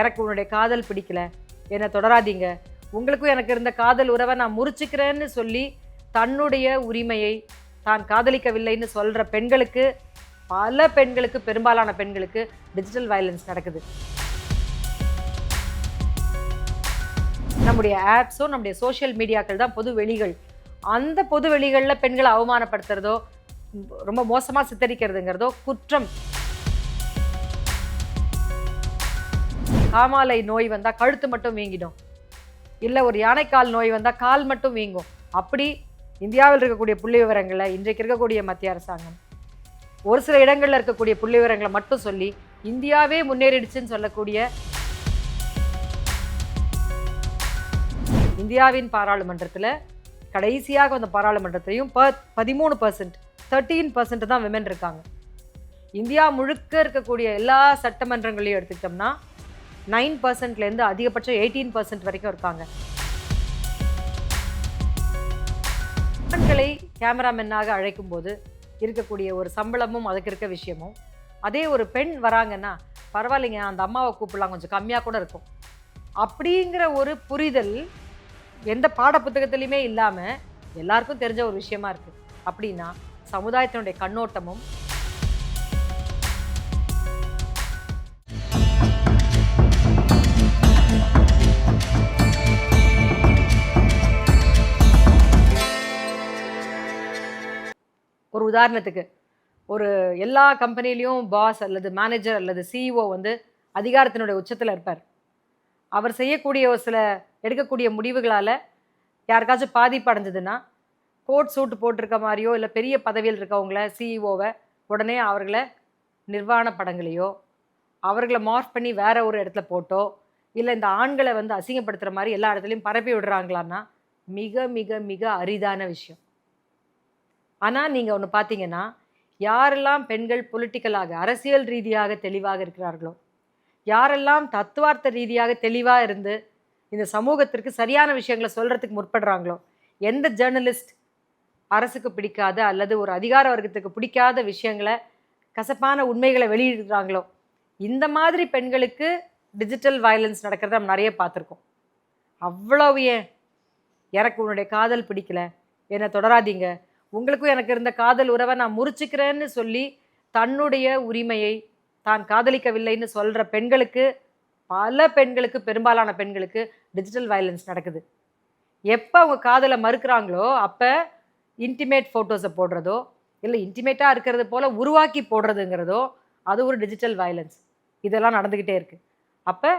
எனக்கு உன்னுடைய காதல் பிடிக்கல. என்னை தொடராதீங்க. உங்களுக்கும் எனக்கு இருந்த காதல் உறவை நான் முறிச்சுக்கிறேன்னு சொல்லி தன்னுடைய உரிமையை தான் காதலிக்கவில்லைன்னு சொல்கிற பெண்களுக்கு பல பெண்களுக்கு பெரும்பாலான பெண்களுக்கு டிஜிட்டல் வயலன்ஸ் நடக்குது. நம்முடைய ஆப்ஸோ நம்முடைய சோஷியல் மீடியாக்கள் தான் பொது வெளிகள். அந்த பொது வெளிகளில் பெண்களை அவமானப்படுத்துறதோ ரொம்ப மோசமாக சித்தரிக்கிறதுங்கிறதோ குற்றம். காமாலை நோய் வந்தால் கழுத்து மட்டும் வீங்கிடும். இல்லை ஒரு யானைக்கால் நோய் வந்தால் கால் மட்டும் வீங்கும். அப்படி இந்தியாவில் இருக்கக்கூடிய புள்ளி விவரங்களை இன்றைக்கு இருக்கக்கூடிய மத்திய அரசாங்கம் ஒரு சில இடங்களில் இருக்கக்கூடிய புள்ளி விவரங்களை மட்டும் சொல்லி இந்தியாவே முன்னேறிடுச்சுன்னு சொல்லக்கூடிய இந்தியாவின் பாராளுமன்றத்தில் கடைசியாக வந்த பாராளுமன்றத்திலையும் ப பதிமூணு பர்சன்ட் தேர்ட்டீன் பர்சன்ட் தான் விமன் இருக்காங்க. இந்தியா முழுக்க இருக்கக்கூடிய எல்லா சட்டமன்றங்களையும் எடுத்துக்கிட்டோம்னா நைன் பர்சன்ட்லேருந்து அதிகபட்சம் எயிட்டீன் பர்சன்ட் வரைக்கும் இருக்காங்க. பெண்களை கேமராமேனாக அழைக்கும் போது இருக்கக்கூடிய ஒரு சம்பளமும் அதுக்கு இருக்க விஷயமும். அதே ஒரு பெண் வராங்கன்னா பரவாயில்லைங்க அந்த அம்மாவை கூப்பிடலாம் கொஞ்சம் கம்மியாக கூட இருக்கும். அப்படிங்கிற ஒரு புரிதல் எந்த பாடப்புத்தகத்துலையுமே இல்லாமல் எல்லாருக்கும் தெரிஞ்ச ஒரு விஷயமா இருக்குது அப்படின்னா சமுதாயத்தினுடைய கண்ணோட்டமும் ஒரு உதாரணத்துக்கு ஒரு எல்லா கம்பெனிலையும் பாஸ் அல்லது மேனேஜர் அல்லது சிஇஓ வந்து அதிகாரத்தினுடைய உச்சத்தில் இருப்பார். அவர் செய்யக்கூடிய ஒரு சில எடுக்கக்கூடிய முடிவுகளால் யாருக்காச்சும் பாதிப்பு அடைஞ்சதுன்னா கோட் சூட் போட்டிருக்க மாதிரியோ இல்லை பெரிய பதவியில் இருக்கவங்கள சிஇஓவை உடனே அவர்களை நிர்வாண படங்களையோ அவர்களை மார்ஃப் பண்ணி வேற ஒரு இடத்துல போட்டோ இல்லை இந்த ஆண்களை வந்து அசிங்கப்படுத்துகிற மாதிரி எல்லா இடத்துலையும் பரப்பி விடுறாங்களான்னா மிக மிக மிக அரிதான விஷயம். ஆனால் நீங்கள் ஒன்று பார்த்தீங்கன்னா யாரெல்லாம் பெண்கள் பொலிட்டிக்கலாக அரசியல் ரீதியாக தெளிவாக இருக்கிறார்களோ யாரெல்லாம் தத்துவார்த்த ரீதியாக தெளிவாக இருந்து இந்த சமூகத்திற்கு சரியான விஷயங்களை சொல்கிறதுக்கு முற்படுறாங்களோ எந்த ஜேர்னலிஸ்ட் அரசுக்கு பிடிக்காத அல்லது ஒரு அதிகார வர்க்கத்துக்கு பிடிக்காத விஷயங்களை கசப்பான உண்மைகளை வெளியிடுறாங்களோ இந்த மாதிரி பெண்களுக்கு டிஜிட்டல் வயலன்ஸ் நடக்கிறத நம்ம நிறைய பார்த்துருக்கோம். அவ்வளவு ஏன்? எனக்கு உன்னுடைய காதல் பிடிக்கல. என்னை தொடராதீங்க. உங்களுக்கும் எனக்கு இருந்த காதல் உறவை நான் முறிச்சுக்கிறேன்னு சொல்லி தன்னுடைய உரிமையை தான் காதலிக்கவில்லைன்னு சொல்கிற பெண்களுக்கு பல பெண்களுக்கு பெரும்பாலான பெண்களுக்கு டிஜிட்டல் வயலன்ஸ் நடக்குது. எப்போ அவங்க காதலை மறுக்கிறாங்களோ அப்போ இன்டிமேட் ஃபோட்டோஸை போடுறதோ இல்லை இன்டிமேட்டாக இருக்கிறது போல் உருவாக்கி போடுறதுங்கிறதோ அது ஒரு டிஜிட்டல் வயலன்ஸ் இதெல்லாம் நடந்துக்கிட்டே இருக்குது அப்போ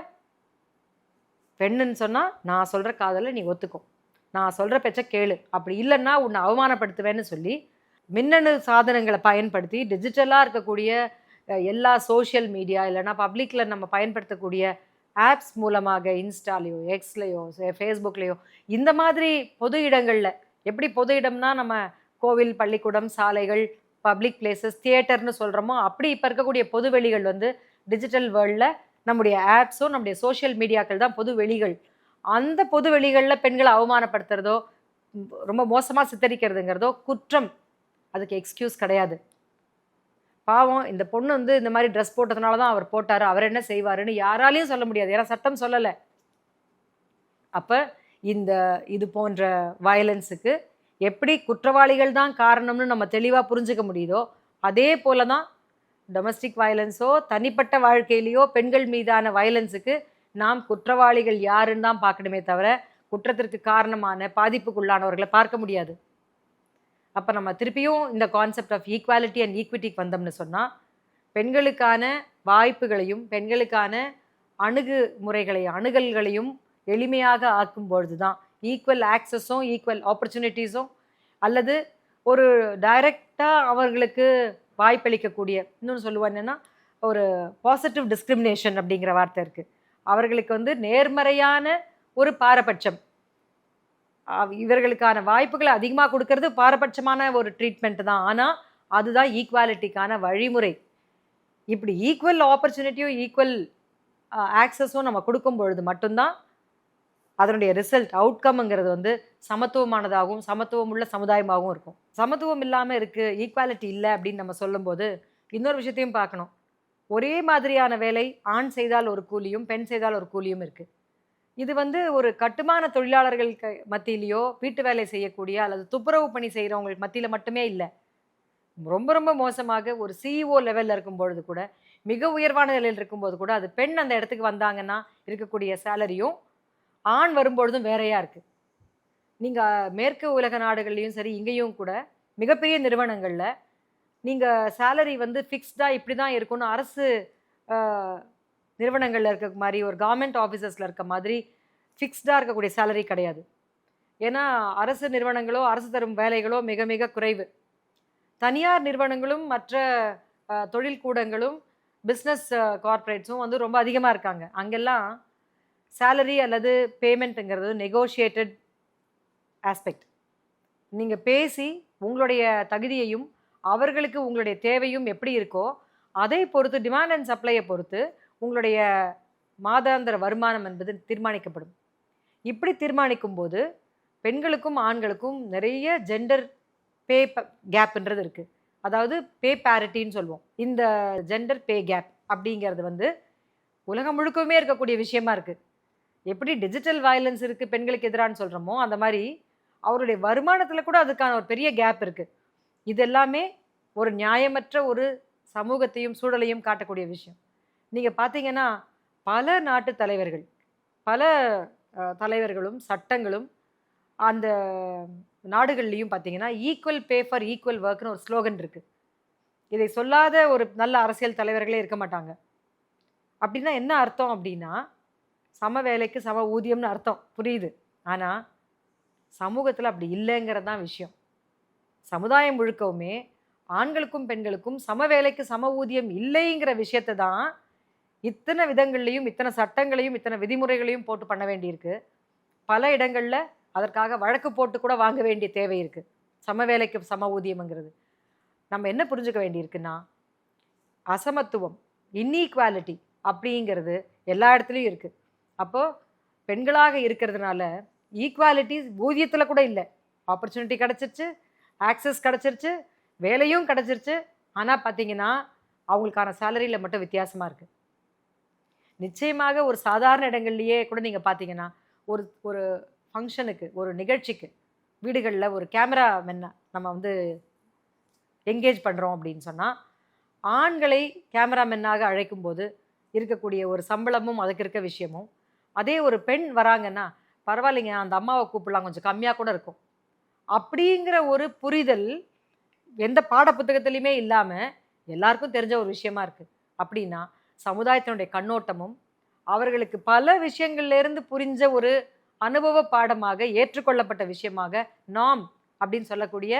பெண்ணுன்னு சொன்னால் நான் சொல்கிற காதலை நீ ஒத்துக்கும் நான் சொல்கிற பேச்ச கேளு. அப்படி இல்லைன்னா உன்னை அவமானப்படுத்துவேன்னு சொல்லி மின்னணு சாதனங்களை பயன்படுத்தி டிஜிட்டலாக இருக்கக்கூடிய எல்லா சோஷியல் மீடியா இல்லைன்னா பப்ளிக்கில் நம்ம பயன்படுத்தக்கூடிய ஆப்ஸ் மூலமாக இன்ஸ்டாலேயோ எக்ஸ்லேயோ ஃபேஸ்புக்லேயோ இந்த மாதிரி பொது இடங்களில் எப்படி பொது இடம்னா நம்ம கோவில் பள்ளிக்கூடம் சாலைகள் பப்ளிக் பிளேசஸ் தியேட்டர்னு சொல்கிறோமோ அப்படி இப்போ இருக்கக்கூடிய பொது வெளிகள் வந்து டிஜிட்டல் வேர்ல்டில் நம்முடைய ஆப்ஸும் நம்முடைய சோஷியல் மீடியாக்கள் தான் பொது வெளிகள். அந்த பொது வெளிகளில் பெண்களை அவமானப்படுத்துறதோ ரொம்ப மோசமாக சித்தரிக்கிறதுங்கிறதோ குற்றம். அதுக்கு எக்ஸ்கியூஸ் கிடையாது. பாவம் இந்த பொண்ணு வந்து இந்த மாதிரி ட்ரெஸ் போட்டதுனால தான் அவர் போட்டார். அவர் என்ன செய்வாருன்னு யாராலையும் சொல்ல முடியாது. ஏன்னா சட்டம் சொல்லலை. அப்போ இந்த இது போன்ற வயலன்ஸுக்கு எப்படி குற்றவாளிகள் தான் காரணம்னு நம்ம தெளிவாக புரிஞ்சுக்க முடியுதோ அதே போல தான் டொமஸ்டிக் வயலன்ஸோ தனிப்பட்ட வாழ்க்கையிலேயோ பெண்கள் மீதான வயலன்ஸுக்கு நாம் குற்றவாளிகள் யாருன்னு தான் பார்க்கணுமே தவிர குற்றத்திற்கு காரணமான பாதிப்புக்குள்ளானவர்களை பார்க்க முடியாது. அப்போ நம்ம திருப்பியும் இந்த கான்செப்ட் ஆஃப் ஈக்குவாலிட்டி அண்ட் ஈக்விட்டிக்கு வந்தோம்னு சொன்னால் பெண்களுக்கான வாய்ப்புகளையும் பெண்களுக்கான அணுகுமுறைகளையும் அணுகல்களையும் எளிமையாக ஆக்கும் பொழுது தான் ஈக்குவல் ஆக்சஸும் ஈக்குவல் ஆப்பர்ச்சுனிட்டிஸும் அல்லது ஒரு டைரக்டாக அவர்களுக்கு வாய்ப்பளிக்கக்கூடிய இன்னொன்று சொல்லுவோம் என்னென்னா ஒரு பாசிட்டிவ் டிஸ்கிரிமினேஷன் அப்படிங்கிற வார்த்தை இருக்குது அவர்களுக்கு வந்து நேர்மறையான ஒரு பாரபட்சம். இவர்களுக்கான வாய்ப்புகளை அதிகமாக கொடுக்கறது பாரபட்சமான ஒரு ட்ரீட்மெண்ட் தான். ஆனால் அதுதான் ஈக்குவாலிட்டிக்கான வழிமுறை. இப்படி ஈக்குவல் ஆப்பர்ச்சுனிட்டியும் ஈக்குவல் ஆக்சஸும் நம்ம கொடுக்கும் பொழுது மட்டும்தான் அதனுடைய ரிசல்ட் அவுட்கம்ங்கிறது வந்து சமத்துவமானதாகவும் சமத்துவம் உள்ள சமுதாயமாகவும் இருக்கும். சமத்துவம் இல்லாமல் இருக்குது ஈக்குவாலிட்டி இல்லை அப்படின்னு நம்ம சொல்லும்போது இன்னொரு விஷயத்தையும் பார்க்கணும். ஒரே மாதிரியான வேலை ஆண் செய்தால் ஒரு கூலியும் பெண் செய்தால் ஒரு கூலியும் இருக்குது இது வந்து ஒரு கட்டுமான தொழிலாளர்கள் மத்தியிலையோ வீட்டு வேலை செய்யக்கூடிய அல்லது துப்புரவு பணி செய்கிறவங்களுக்கு மத்தியில் மட்டுமே இல்லை. ரொம்ப ரொம்ப மோசமாக ஒரு சிஇஓ லெவலில் இருக்கும் பொழுது கூட மிக உயர்வான நிலையில் இருக்கும்போது கூட அது பெண் அந்த இடத்துக்கு வந்தாங்கன்னா இருக்கக்கூடிய சேலரியும் ஆண் வரும்பொழுதும் வேறையாக இருக்குது நீங்கள் மேற்கு உலக நாடுகள்லேயும் சரி இங்கேயும் கூட மிகப்பெரிய நிறுவனங்களில் நீங்கள் சேலரி வந்து ஃபிக்ஸ்டாக இப்படி தான் இருக்கும்னு அரசு நிறுவனங்களில் இருக்க மாதிரி ஒரு கவர்மெண்ட் ஆஃபீஸர்ஸில் இருக்க மாதிரி ஃபிக்ஸ்டாக இருக்கக்கூடிய சேலரி கிடையாது. ஏன்னா அரசு நிறுவனங்களோ அரசு தரும் வேலைகளோ மிக மிக குறைவு. தனியார் நிறுவனங்களும் மற்ற தொழில் கூடங்களும் பிஸ்னஸ் கார்ப்பரேட்ஸும் வந்து ரொம்ப அதிகமாக இருக்காங்க. அங்கெல்லாம் சேலரி அல்லது பேமெண்ட்டுங்கிறது நெகோஷியேட்டட் ஆஸ்பெக்ட் நீங்கள் பேசி உங்களுடைய தகுதியையும் அவர்களுக்கு உங்களுடைய தேவையும் எப்படி இருக்கோ அதை பொறுத்து டிமாண்ட் அண்ட் சப்ளையை பொறுத்து உங்களுடைய மாதாந்திர வருமானம் என்பது தீர்மானிக்கப்படும். இப்படி தீர்மானிக்கும் போது பெண்களுக்கும் ஆண்களுக்கும் நிறைய ஜெண்டர் பே கேப்ன்றது இருக்குது அதாவது பே பேரிட்டின்னு சொல்லுவோம் இந்த ஜெண்டர் பே கேப் அப்படிங்கிறது வந்து உலகம் முழுக்கவுமே இருக்கக்கூடிய விஷயமா இருக்குது எப்படி டிஜிட்டல் வயலன்ஸ் இருக்குது பெண்களுக்கு எதிரான்னு சொல்கிறோமோ அந்த மாதிரி அவருடைய வருமானத்தில் கூட அதுக்கான ஒரு பெரிய கேப் இருக்குது இது எல்லாமே ஒரு நியாயமற்ற ஒரு சமூகத்தையும் சூழலையும் காட்டக்கூடிய விஷயம். நீங்கள் பார்த்தீங்கன்னா பல நாட்டு தலைவர்கள் பல தலைவர்களும் சட்டங்களும் அந்த நாடுகள்லையும் பார்த்தீங்கன்னா ஈக்குவல் பே ஃபார் ஈக்குவல் ஒர்க்னு ஒரு ஸ்லோகன் இருக்குது இதை சொல்லாத ஒரு நல்ல அரசியல் தலைவர்களே இருக்க மாட்டாங்க. அப்படின்னா என்ன அர்த்தம் அப்படின்னா சம வேலைக்கு சம ஊதியம்னு அர்த்தம். புரியுது? ஆனால் சமூகத்தில் அப்படி இல்லைங்கிறது தான் விஷயம். சமுதாயம் முழுக்கவுமே ஆண்களுக்கும் பெண்களுக்கும் சம வேலைக்கு சம ஊதியம் இல்லைங்கிற விஷயத்தை தான் இத்தனை விதங்கள்லையும் இத்தனை சட்டங்களையும் இத்தனை விதிமுறைகளையும் போட்டு பண்ண வேண்டியிருக்கு. பல இடங்களில் அதற்காக வழக்கு போட்டு கூட வாங்க வேண்டிய தேவை இருக்குது சம வேலைக்கு சம ஊதியம்ங்கிறது. நம்ம என்ன புரிஞ்சுக்க வேண்டியிருக்குன்னா அசமத்துவம் இன்இக்வாலிட்டி அப்படிங்கிறது எல்லா இடத்துலையும் இருக்குது அப்போது பெண்களாக இருக்கிறதுனால ஈக்குவாலிட்டி ஊதியத்தில் கூட இல்லை. ஆப்பர்ச்சுனிட்டி கிடச்சிருச்சு ஆக்சஸ் கிடச்சிருச்சு வேலையும் கிடச்சிருச்சு. ஆனால் பார்த்தீங்கன்னா அவங்களுக்கான சேலரியில் மட்டும் வித்தியாசமாக இருக்குது நிச்சயமாக ஒரு சாதாரண இடங்கள்லையே கூட நீங்கள் பார்த்தீங்கன்னா ஒரு ஒரு ஃபங்க்ஷனுக்கு ஒரு நிகழ்ச்சிக்கு வீடுகளில் ஒரு கேமரா மென்ன நம்ம வந்து என்கேஜ் பண்ணுறோம் அப்படின்னு சொன்னால் ஆண்களை கேமராமென்னாக அழைக்கும்போது இருக்கக்கூடிய ஒரு சம்பளமும் அதுக்கு இருக்க விஷயமும் அதே ஒரு பெண் வராங்கன்னா பரவாயில்லைங்க அந்த அம்மாவை கூப்பிடலாம் கொஞ்சம் கம்மியாக கூட இருக்கும். அப்படிங்கிற ஒரு புரிதல் எந்த பாட புத்தகத்துலையுமே இல்லாமல் எல்லாருக்கும் தெரிஞ்ச ஒரு விஷயமா இருக்குது அப்படின்னா சமுதாயத்தினுடைய கண்ணோட்டமும் அவர்களுக்கு பல விஷயங்கள்லேருந்து புரிஞ்ச ஒரு அனுபவ பாடமாக ஏற்றுக்கொள்ளப்பட்ட விஷயமாக நாம் அப்படின்னு சொல்லக்கூடிய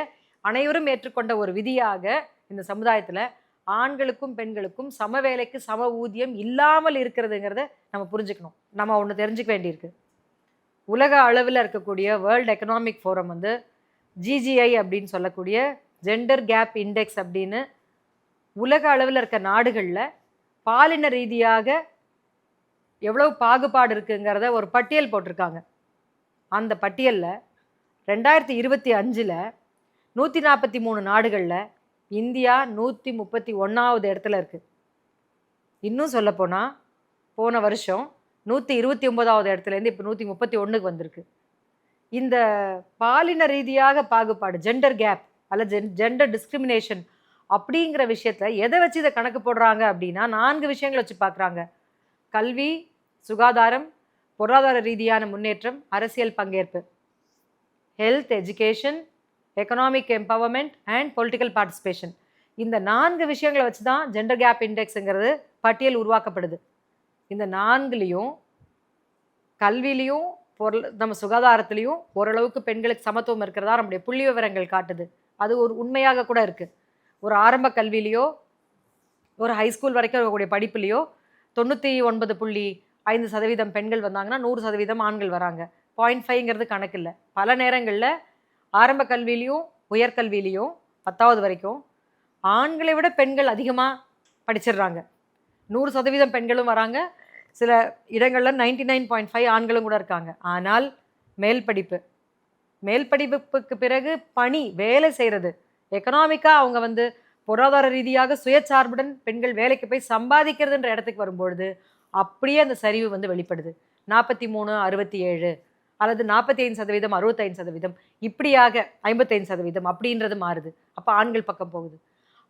அனைவரும் ஏற்றுக்கொண்ட ஒரு விதியாக இந்த சமுதாயத்தில் ஆண்களுக்கும் பெண்களுக்கும் சம வேலைக்கு சம ஊதியம் இல்லாமல் இருக்கிறதுங்கிறத நம்ம புரிஞ்சுக்கணும். நம்ம ஒன்று தெரிஞ்சுக்க வேண்டியிருக்கு. உலக அளவில் இருக்கக்கூடிய வேர்ல்டு எக்கனாமிக் ஃபோரம் வந்து ஜிஜிஐ அப்படின்னு சொல்லக்கூடிய ஜெண்டர் கேப் இண்டெக்ஸ் அப்படின்னு உலக அளவில் இருக்க நாடுகளில் பாலின ரீதியாக எவ்வளவு பாகுபாடு இருக்குங்கிறத ஒரு பட்டியல் போட்டிருக்காங்க. அந்த பட்டியலில் ரெண்டாயிரத்தி இருபத்தி அஞ்சில் நூற்றி நாற்பத்தி மூணு நாடுகளில் இந்தியா நூற்றி முப்பத்தி ஒன்றாவது இடத்துல இருக்குது இன்னும் சொல்லப்போனால் போன வருஷம் நூற்றி இருபத்தி ஒன்பதாவது இடத்துலேருந்து இப்போ நூற்றி முப்பத்தி ஒன்றுக்கு வந்திருக்கு. இந்த பாலின ரீதியாக பாகுபாடு ஜெண்டர் கேப் அல்ல ஜென் ஜெண்டர் டிஸ்கிரிமினேஷன் அப்படிங்கிற விஷயத்த எதை வச்சு இதை கணக்கு போடுறாங்க அப்படின்னா நான்கு விஷயங்களை வச்சு பார்க்குறாங்க கல்வி சுகாதாரம் பொருளாதார ரீதியான முன்னேற்றம் அரசியல் பங்கேற்பு. Health education economic empowerment and political participation இந்த நான்கு விஷயங்களை வச்சு தான் ஜெண்டர் கேப் இண்டெக்ஸுங்கிறது பட்டியல் உருவாக்கப்படுது. இந்த நான்குலேயும் கல்வியிலையும் பொருள் நம்ம சுகாதாரத்திலையும் ஓரளவுக்கு பெண்களுக்கு சமத்துவம் இருக்கிறதா நம்முடைய புள்ளி விவரங்கள் காட்டுது. அது ஒரு உண்மையாக கூட இருக்குது ஒரு ஆரம்ப கல்வியிலையோ ஒரு ஹைஸ்கூல் வரைக்கும் இருக்கக்கூடிய படிப்புலேயோ தொண்ணூற்றி ஒன்பது புள்ளி ஐந்து சதவீதம் பெண்கள் வந்தாங்கன்னா நூறு சதவீதம் ஆண்கள் வராங்க. பாயிண்ட் ஃபைவ்ங்கிறது கணக்கு இல்லை. பல நேரங்களில் ஆரம்ப கல்வியிலையும் உயர்கல்வியிலையும் பத்தாவது வரைக்கும் ஆண்களை விட பெண்கள் அதிகமாக படிச்சிடுறாங்க. நூறு சதவீதம் பெண்களும் வராங்க. சில இடங்களில் நைன்டி நைன் பாயிண்ட் ஃபைவ் ஆண்களும் கூட இருக்காங்க. ஆனால் மேல் படிப்பு. மேல் படிப்புக்கு பிறகு பணி வேலை செய்கிறது எக்கனாமிக்காக அவங்க வந்து பொருளாதார ரீதியாக சுயசார்புடன் பெண்கள் வேலைக்கு போய் சம்பாதிக்கிறதுன்ற இடத்துக்கு வரும்பொழுது அப்படியே அந்த சரிவு வந்து வெளிப்படுது. நாற்பத்தி மூணு அறுபத்தி ஏழு அல்லது நாற்பத்தி ஐந்து சதவீதம் அறுபத்தைந்து சதவீதம் இப்படியாக ஐம்பத்தைந்து சதவீதம் அப்படின்றது மாறுது. அப்போ ஆண்கள் பக்கம் போகுது.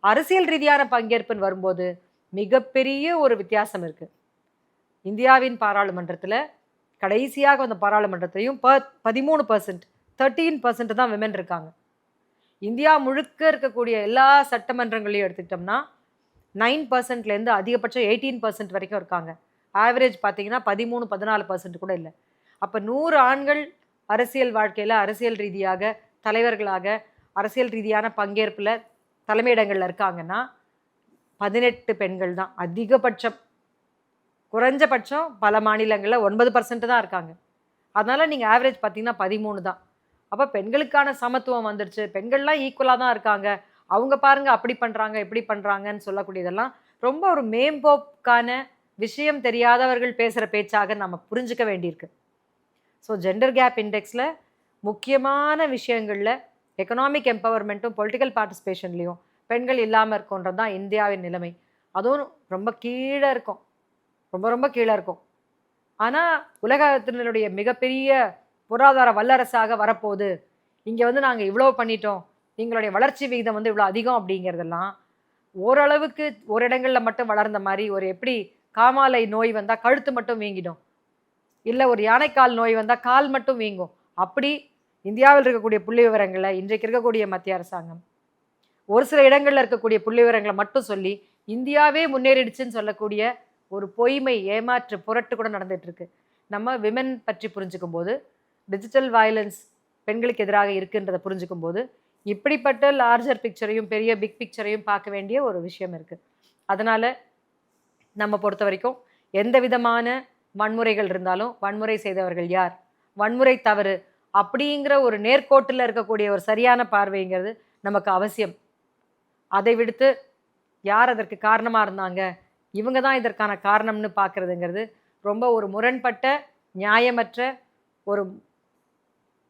அரசியல் ரீதியான பங்கேற்புன்னு வரும்போது மிகப்பெரிய ஒரு வித்தியாசம் இருக்குது இந்தியாவின் பாராளுமன்றத்தில் கடைசியாக வந்த பாராளுமன்றத்தையும் ப பதிமூணு பர்சன்ட் தேர்ட்டீன் பர்சன்ட் தான் விமன் இருக்காங்க. இந்தியா முழுக்க இருக்கக்கூடிய எல்லா சட்டமன்றங்களையும் எடுத்துக்கிட்டோம்னா நைன் பர்சன்ட்லேருந்து அதிகபட்சம் எயிட்டீன் பர்சன்ட் வரைக்கும் இருக்காங்க. ஆவரேஜ் பார்த்தீங்கன்னா பதிமூணு பதினாலு பர்சன்ட் கூட இல்லை. அப்போ நூறு ஆண்கள் அரசியல் வாழ்க்கையில் அரசியல் ரீதியாக தலைவர்களாக அரசியல் ரீதியான பங்கேற்பில் தலைமையிடங்களில் இருக்காங்கன்னா பதினெட்டு பெண்கள் தான். அதிகபட்சம் குறைஞ்சபட்சம் பல மாநிலங்களில் ஒன்பது பர்சன்ட் தான் இருக்காங்க. அதனால் நீங்கள் ஆவரேஜ் பார்த்தீங்கன்னா பதிமூணு தான். அப்போ பெண்களுக்கான சமத்துவம் வந்துடுச்சு பெண்கள்லாம் ஈக்குவலாக தான் இருக்காங்க. அவங்க பாருங்க அப்படி பண்ணுறாங்க இப்படி பண்ணுறாங்கன்னு சொல்லக்கூடியதெல்லாம் ரொம்ப ஒரு மேம்போக்கான விஷயம் தெரியாதவர்கள் பேசுகிற பேச்சாக நம்ம புரிஞ்சுக்க வேண்டியிருக்கு. ஸோ ஜெண்டர் கேப் இண்டெக்ஸில் முக்கியமான விஷயங்களில் எக்கனாமிக் எம்பவர்மெண்ட்டும் பொலிட்டிக்கல் பார்ட்டிசிபேஷன்லேயும் பெண்கள் இல்லாமல் இருக்கோன்றது தான் இந்தியாவின் நிலைமை. அதுவும் ரொம்ப கீழே இருக்கும். ரொம்ப ரொம்ப கீழே இருக்கும். ஆனால் உலகத்தினுடைய மிகப்பெரிய பொருளாதார வல்லரசாக வரப்போகுது. இங்கே வந்து நாங்கள் இவ்வளோ பண்ணிட்டோம். எங்களுடைய வளர்ச்சி விகிதம் வந்து இவ்வளோ அதிகம் அப்படிங்கிறதெல்லாம் ஓரளவுக்கு ஒரு இடங்களில் மட்டும் வளர்ந்த மாதிரி ஒரு எப்படி காமாலை நோய் வந்தால் கழுத்து மட்டும் வீங்கிடும். இல்லை ஒரு யானைக்கால் நோய் வந்தால் கால் மட்டும் வீங்கும். அப்படி இந்தியாவில் இருக்கக்கூடிய புள்ளி விவரங்களை இன்றைக்கு இருக்கக்கூடிய மத்திய அரசாங்கம் ஒரு சில இடங்களில் இருக்கக்கூடிய புள்ளி விவரங்களை மட்டும் சொல்லி இந்தியாவே முன்னேறிடுச்சுன்னு சொல்லக்கூடிய ஒரு பொய்மை ஏமாற்று புரட்டு கூட நடந்துட்டு இருக்கு நம்ம விமன் பற்றி புரிஞ்சுக்கும் போது டிஜிட்டல் வயலன்ஸ் பெண்களுக்கு எதிராக இருக்குன்றதை புரிஞ்சுக்கும் போது இப்படிப்பட்ட லார்ஜர் பிக்சரையும் பெரிய பிக் பிக்சரையும் பார்க்க வேண்டிய ஒரு விஷயம் இருக்குது அதனால் நம்ம பொறுத்த வரைக்கும் எந்த விதமான வன்முறைகள் இருந்தாலும் வன்முறை செய்தவர்கள் யார்? வன்முறை தவறு அப்படிங்கிற ஒரு நேர்கோட்டில் இருக்கக்கூடிய ஒரு சரியான பார்வைங்கிறது நமக்கு அவசியம். அதை விடுத்து யார் அதற்கு காரணமாக இருந்தாங்க? இவங்க தான் இதற்கான காரணம்னு பார்க்குறதுங்கிறது ரொம்ப ஒரு முரண்பட்ட நியாயமற்ற ஒரு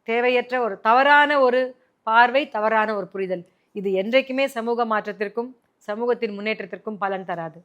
தேவையற்ற ஒரு தவறான ஒரு பார்வை தவறான ஒரு புரிதல். இது என்றைக்குமே சமூக மாற்றத்திற்கும் சமூகத்தின் முன்னேற்றத்திற்கும் பலன் தராது.